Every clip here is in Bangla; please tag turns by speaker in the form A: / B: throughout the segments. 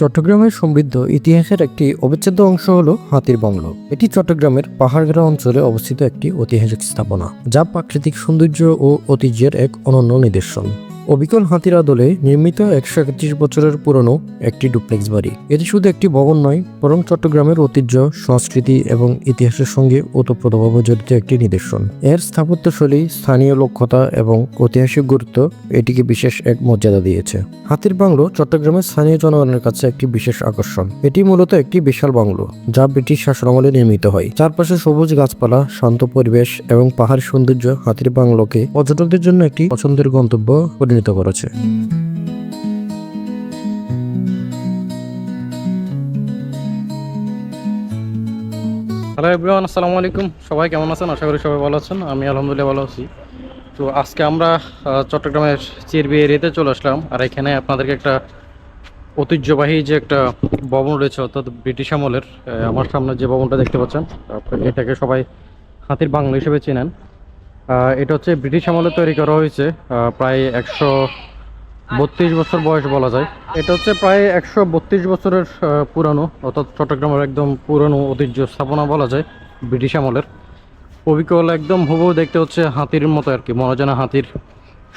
A: চট্টগ্রামের সমৃদ্ধ ইতিহাসের একটি অবিচ্ছেদ্য অংশ হল হাতির বাংলো এটি চট্টগ্রামের পাহাড়গড়া অঞ্চলে অবস্থিত একটি ঐতিহাসিক স্থাপনা, যা প্রাকৃতিক সৌন্দর্য ও ঐতিহ্যের এক অনন্য নিদর্শন। অবিকল হাতির আদলে নির্মিত একশো একত্রিশ বছরের পুরনো একটি ডুপ্লেক্স বাড়ি। এটি শুধু একটি ভবন নয়, বরং চট্টগ্রামের ঐতিহ্য, সংস্কৃতি এবং ইতিহাসের সঙ্গে ওতপ্রোতভাবে জড়িত একটি নিদর্শন। এর স্থাপত্যশৈলী, স্থানীয় লক্ষ্যতা এবং ঐতিহাসিক গুরুত্ব এটিকে বিশেষ এক মর্যাদা দিয়েছে। হাতির বাংলো চট্টগ্রামের স্থানীয় জনগণের কাছে একটি বিশেষ আকর্ষণ। এটি মূলত একটি বিশাল বাংলো, যা ব্রিটিশ শাসনামলে নির্মিত হয়। চারপাশে সবুজ গাছপালা, শান্ত পরিবেশ এবং পাহাড় সৌন্দর্য হাতির বাংলোকে পর্যটকদের জন্য একটি পছন্দের গন্তব্য পরিণত করেছে।
B: হ্যালো এভরিওয়ান আসসালামু আলাইকুম। সবাই কেমন আছেন? আশা করি সবাই ভালো আছেন। আমি আলহামদুলিল্লাহ ভালো আছি। তো আজকে আমরা চট্টগ্রামের চিরবি এরিয়াতে চলে আসলাম। আর এখানে আপনাদেরকে একটা ঐতিহ্যবাহী যে একটা ভবন রয়েছে, অর্থাৎ ব্রিটিশ আমলের আমার সামনে যে ভবনটা দেখতে পাচ্ছেন এটাকে সবাই হাতির বাংলা হিসেবে চেনেন। এটা হচ্ছে ব্রিটিশ আমলে তৈরি করা হয়েছে প্রায় একশো বত্রিশ বছর বয়স বলা যায়। এটা হচ্ছে প্রায় একশো বত্রিশ বছরের পুরানো, অর্থাৎ চট্টগ্রামের একদম পুরানো ঐতিহ্য স্থাপনা বলা যায় ব্রিটিশ আমলের। অবিকল একদম হুবহু দেখতে হচ্ছে হাতির মতো আর কি, মনে যেন হাতির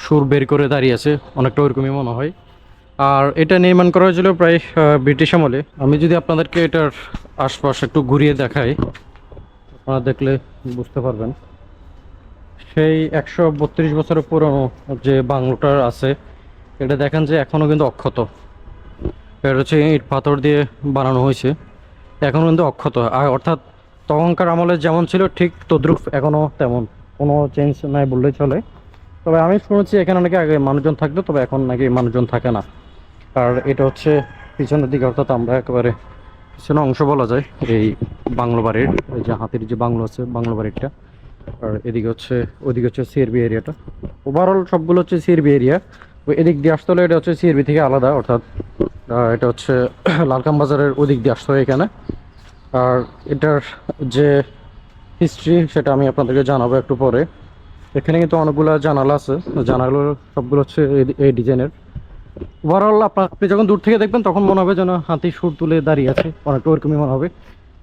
B: সুর বের করে দাঁড়িয়ে আছে, অনেকটা ওইরকমই মনে হয়। আর এটা নির্মাণ করা হয়েছিল প্রায় ব্রিটিশ আমলে। আমি যদি আপনাদেরকে এটার আশপাশ একটু ঘুরিয়ে দেখাই, আপনারা দেখলে বুঝতে পারবেন। সেই একশো বত্রিশ বছরের পুরনো যে বাংলোটার আছে, এটা দেখেন যে এখনও কিন্তু অক্ষত। এটা হচ্ছে ইট পাথর দিয়ে বানানো হয়েছে। এখনও কিন্তু অক্ষত। আর অর্থাৎ তখনকার আমলে যেমন ছিল, ঠিক তদ্রুপ এখনও তেমন। কোনো চেঞ্জ নাই বললেই চলে। তবে আমি শুনেছি এখানে নাকি আগে মানুষজন থাকতো, তবে এখন নাকি মানুষজন থাকে না। আর এটা হচ্ছে পিছনের দিকে, অর্থাৎ আমরা একেবারে পিছনে অংশ বলা যায়, এই বাংলো বাড়ির, এই যে হাতির যে বাংলো আছে, বাংলো বাড়িটা আর এদিকে হচ্ছে, ওদিকে হচ্ছে সিআরবি এরিয়াটা ওভারঅল সবগুলো হচ্ছে সিআরবি এরিয়া ওই এদিক দিয়ে আসতে হলে এটা হচ্ছে সিআরবি থেকে আলাদা, অর্থাৎ এটা হচ্ছে লালকাম বাজারের ওদিক দিয়ে আসতে হয় এখানে। আর এটার যে হিস্ট্রি সেটা আমি আপনাদেরকে জানাব একটু পরে। এখানে কিন্তু অনেকগুলো জানালা আছে। জানালাগুলো সবগুলো হচ্ছে এই- এই ডিজাইনের। ওভারঅল আপনার আপনি যখন দূর থেকে দেখবেন, তখন মনে হবে যেন হাতি সুর তুলে দাঁড়িয়ে আছে। অনেকটা ওরকমই মনে হবে।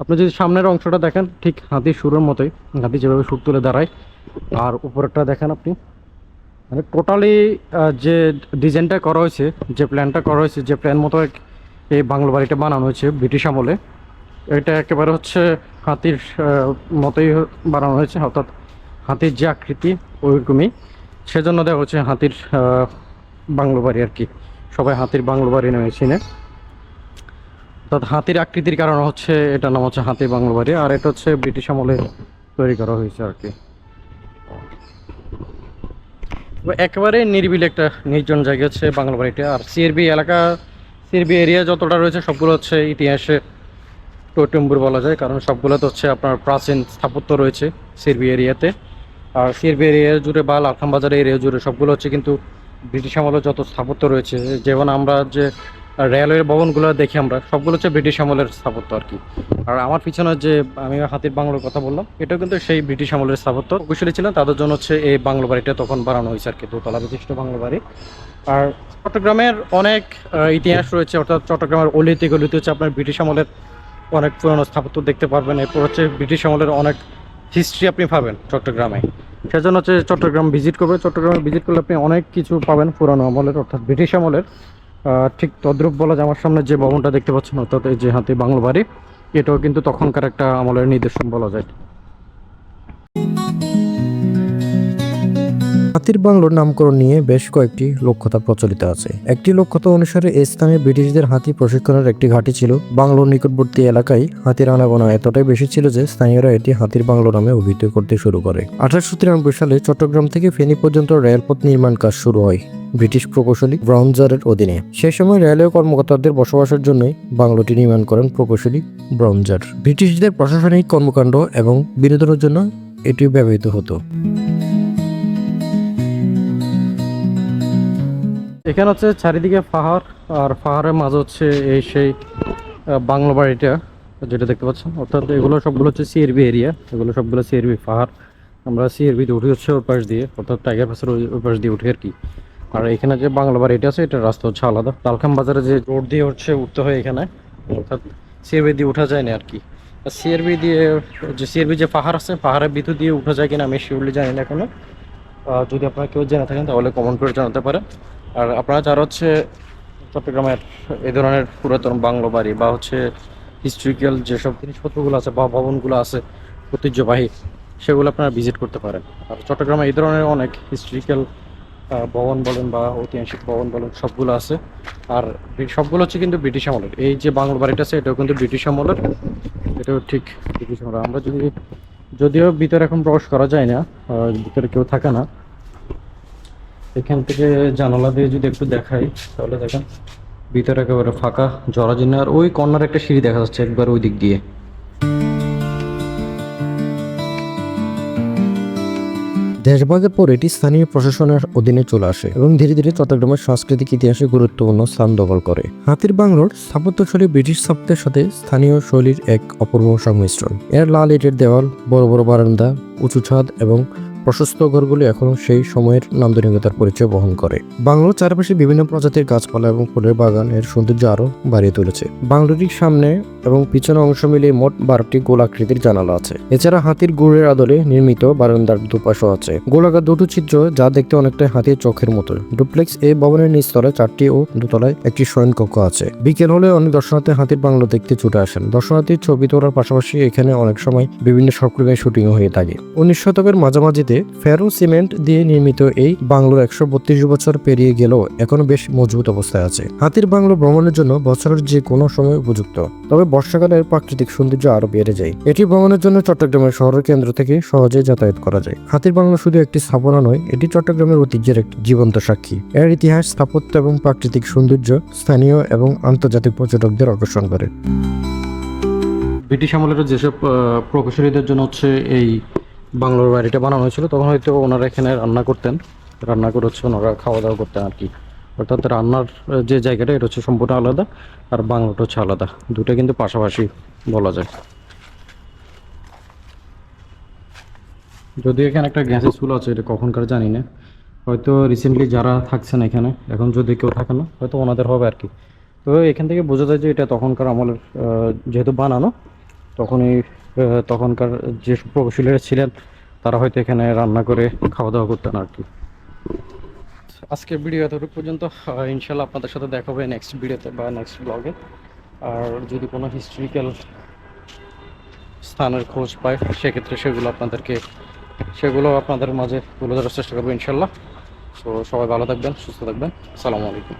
B: আপনি যদি সামনের অংশটা দেখেন, ঠিক হাতির সুরের মতোই। হাতি যেভাবে সুর তুলে দাঁড়ায়। আর উপরেরটা দেখেন আপনি। মানে টোটালি যে ডিজাইনটা করা হয়েছে, যে প্ল্যানটা করা হয়েছে, যে প্ল্যান মতো এই বাংলো বাড়িটা বানানো হয়েছে ব্রিটিশ আমলে, এটা একেবারে হচ্ছে হাতির মতোই বানানো হয়েছে। অর্থাৎ হাতির যে আকৃতি, ওইরকমই। সেজন্য দেখা হচ্ছে হাতির বাংলো বাড়ি আর কি। সবাই হাতির বাংলো বাড়ি নামে চিনে। অর্থাৎ হাতির আকৃতির কারণে হচ্ছে এটা নাম হচ্ছে হাতি বাংলো বাড়ি, আর এটা হচ্ছে ব্রিটিশ আমলে তৈরি করা হয়েছে আর কি। তো একেবারে নিরিবিলি একটা নির্জন জায়গা হচ্ছে বাংলা বাড়িটা, আর সিআরবি এলাকা, সিআরবি এরিয়া যতটা রয়েছে সবগুলো হচ্ছে ইতিহাসে টৈটম্বুর বলা যায়, কারণ সবগুলোতে হচ্ছে আপনার প্রাচীন স্থাপত্য রয়েছে সিআরবি এরিয়াতে। আর সিআরবি এরিয়া জুড়ে বা লালখাম বাজার এরিয়া জুড়ে সবগুলো হচ্ছে কিন্তু ব্রিটিশ আমলে যত স্থাপত্য রয়েছে, যেমন আমরা যে রেলওয়ের ভবনগুলো দেখি আমরা। সবগুলো হচ্ছে ব্রিটিশ আমলের স্থাপত্য আর কি। আর আমার পিছনে যে আমি হাতির বাংলোর কথা বললাম, এটাও কিন্তু সেই ব্রিটিশ আমলের স্থাপত্য। কুশলী ছিলেন তাদের জন্য হচ্ছে এই বাংলো বাড়িটা তখন বানানো হয়েছে আর কি, দোতলা বিশিষ্ট বাংলো বাড়ি। আর চট্টগ্রামের অনেক ইতিহাস রয়েছে, অর্থাৎ চট্টগ্রামের অলিতে গলিতে হচ্ছে আপনার ব্রিটিশ আমলের অনেক পুরনো স্থাপত্য দেখতে পারবেন। এরপর হচ্ছে ব্রিটিশ আমলের অনেক হিস্ট্রি আপনি পাবেন চট্টগ্রামে। সেজন্য হচ্ছে চট্টগ্রাম ভিজিট করবে। চট্টগ্রামে ভিজিট করলে আপনি অনেক কিছু পাবেন পুরানো আমলের, অর্থাৎ ব্রিটিশ আমলের। ঠিক তদ্রুপ বলা যায় আমার সামনে যে ভবনটা দেখতে পাচ্ছেন, অর্থাৎ যে হাতি বাংলো বাড়ি, এটাও কিন্তু তখনকার একটা আমলের নিদর্শন বলা যায়।
A: হাতির বাংলোর নামকরণ নিয়ে বেশ কয়েকটি লক্ষ্যতা প্রচলিত আছে। একটি লক্ষ্যতা অনুসারে এই স্থানে ব্রিটিশদের হাতি প্রশিক্ষণের একটি ঘাঁটি ছিল। বাংলোর নিকটবর্তী এলাকায় হাতির আনাগোনা এতটাই বেশি ছিল যে স্থানীয়রা এটি হাতির বাংলো নামে অভিহিত করতে শুরু করে। আঠারোশো তিরানব্বই সালে চট্টগ্রাম থেকে ফেনী পর্যন্ত রেলপথ নির্মাণ কাজ শুরু হয় ব্রিটিশ প্রকৌশলী ব্রাউনজারের অধীনে। সে সময় রেলওয়ে কর্মকর্তাদের বসবাসের জন্যই বাংলোটি নির্মাণ করেন প্রকৌশলী ব্রাউনজার ব্রিটিশদের প্রশাসনিক কর্মকাণ্ড এবং বিনোদনের জন্য এটি ব্যবহৃত হতো।
B: এখানে হচ্ছে চারিদিকে পাহাড়, আর পাহাড়ের মাঝে হচ্ছে এই সেই বাংলো বাড়িটা, যেটা দেখতে পাচ্ছেন। অর্থাৎ এগুলো সবগুলো হচ্ছে সিআরবি এরিয়া এগুলো সবগুলো সিআরবি পাহাড়। আমরা সিআরবিতে উঠি হচ্ছে ওর পাশ দিয়ে, অর্থাৎ টাইগার পাসের ওই পাশ দিয়ে উঠে আর কি। আর এখানে যে বাংলা বাড়িটা আছে এটা রাস্তা হচ্ছে আলাদা। তালখাম বাজারে যে রোড দিয়ে হচ্ছে উঠতে হয় এখানে, অর্থাৎ সিআরবি দিয়ে উঠা যায় না আর কি। আর সিআরবি দিয়ে, যে সিআরবি যে পাহাড় আছে, পাহাড়ের ভিতর দিয়ে উঠা যায় কিনা আমি শিউরলি জানি না এখনও। যদি আপনারা কেউ জেনে থাকেন, তাহলে কমেন্ট করে জানাতে পারেন। আর আপনারা যারা হচ্ছে চট্টগ্রামের এই ধরনের পুরাতন বাংলো বাড়ি বা হচ্ছে হিস্ট্রিক্যাল যেসব জিনিসপত্রগুলো আছে বা ভবনগুলো আছে ঐতিহ্যবাহী, সেগুলো আপনারা ভিজিট করতে পারেন। আর চট্টগ্রামে এই ধরনের অনেক হিস্ট্রিক্যাল ভবন বলেন বা ঐতিহাসিক ভবন বলেন সবগুলো আছে। আর সবগুলো হচ্ছে কিন্তু ব্রিটিশ আমলের। এই যে বাংলো বাড়িটা আছে, এটাও কিন্তু ব্রিটিশ আমলের। এটাও ঠিক ব্রিটিশ আমলের। আমরা যদি, যদিও ভিতরে এখন প্রবেশ করা যায় না ভিতরে কেউ থাকে না এখান থেকে জানালা দিয়ে যদি একটু দেখাই, তাহলে দেখেন ভিতরে একেবারে ফাঁকা জরাজীর্ণ আর ওই কর্নার একটা সিঁড়ি দেখা যাচ্ছে একবার ওই দিক দিয়ে।
A: দেশভাগের পর এটি স্থানীয় প্রশাসনের অধীনে চলে আসে এবং ধীরে ধীরে চট্টগ্রামের সাংস্কৃতিক ইতিহাসে গুরুত্বপূর্ণ স্থান দখল করে। হাতির বাংলোর স্থাপত্যশৈলী ব্রিটিশ স্থাপত্যের সাথে স্থানীয় শৈলীর এক অপূর্ব সংমিশ্রণ। এর লাল ইটের দেওয়াল, বড় বড় বারান্দা, উঁচু ছাদ এবং প্রশস্ত ঘরগুলি এখনও সেই সময়ের নান্দনিকতার পরিচয় বহন করে। বাংলোর চারপাশে বিভিন্ন প্রজাতির গাছপালা এবং ফুলের বাগানের সৌন্দর্য আরও বাড়িয়ে তুলেছে। বাংলোটির সামনে এবং পিছনে অংশ মিলিয়ে মোট বারোটি গোলাকৃতির জানালা আছে। এছাড়া হাতির গুড়ের আদলে নির্মিত বারান্দার দুপাশও আছে। গোলাকার দুটো চিত্র যা দেখতে অনেকটা হাতির চোখের মতো। ডুপ্লেক্স এই ভবনের নিচতলায় চারটি ও দোতলায় একটি শয়নকক্ষ আছে। বিকেল হলে অনেক দর্শনার্থী হাতির বাংলো দেখতে ছুটে আসেন। দর্শনার্থীর ছবি তোলার পাশাপাশি এখানে অনেক সময় বিভিন্ন সক্রিয় শুটিংও হয়ে থাকে। উনিশ শতকের মাঝামাঝিতে ফেরো সিমেন্ট দিয়ে নির্মিত এই বাংলোর একশো বত্রিশ বছর পেরিয়ে গেলেও এখনও বেশ মজবুত অবস্থায় আছে। হাতির বাংলো ভ্রমণের জন্য বছরের যে কোনো সময় উপযুক্ত। তবে বর্ষাকালের প্রাকৃতিক সৌন্দর্য আরও বেড়ে যায়। এটি ভ্রমণের জন্য চট্টগ্রামের শহরের কেন্দ্র থেকে সহজে যাতায়াত করা যায়। হাতির বাংলো শুধু একটি স্থাপনা নয়, এটি চট্টগ্রামের ঐতিহ্যের একটি জীবন্ত সাক্ষী। এর ইতিহাস, স্থাপত্য এবং প্রাকৃতিক সৌন্দর্য স্থানীয় এবং আন্তর্জাতিক পর্যটকদের আকর্ষণ করে।
B: ব্রিটিশ আমলের যেসব প্রকৌশলীদের জন্য হচ্ছে এই বাংলোর বাড়িটা বানানো হয়েছিল, তখন হয়তো ওনারা এখানে রান্না করতেন। রান্না করে হচ্ছে ওনারা খাওয়া দাওয়া করতেন আর কি। অর্থাৎ রান্নার যে জায়গাটা, এটা হচ্ছে সম্পূর্ণ আলাদা আর বাংলাটা হচ্ছে আলাদা। দুটো কিন্তু পাশাপাশি বলা যায়। যদিও এখানে একটা গ্যাসের চুলা আছে, এটা কখনকার জানি না। হয়তো রিসেন্টলি যারা থাকছেন এখানে, এখন যদি কেউ থাকে না, হয়তো ওনাদের হবে আর কি। তো এখান থেকে বোঝা যায় যে এটা তখনকার আমলের যেহেতু বানানো, তখনই তখনকার যে প্রকৌশলীরা ছিলেন, তারা হয়তো এখানে রান্না করে খাওয়া দাওয়া করতেন আর কি। আজকের ভিডিও এতটুকু পর্যন্ত। ইনশাল্লাহ আপনাদের সাথে দেখা হবে নেক্সট ভিডিওতে বা নেক্সট ব্লগে আর যদি কোনো হিস্ট্রিক্যাল স্থানের খোঁজ পায় সেক্ষেত্রে সেগুলো আপনাদেরকে, সেগুলো আপনাদের মাঝে তুলে ধরার চেষ্টা করব ইনশাল্লাহ তো সবাই ভালো থাকবেন, সুস্থ থাকবেন। আসসালামু আলাইকুম।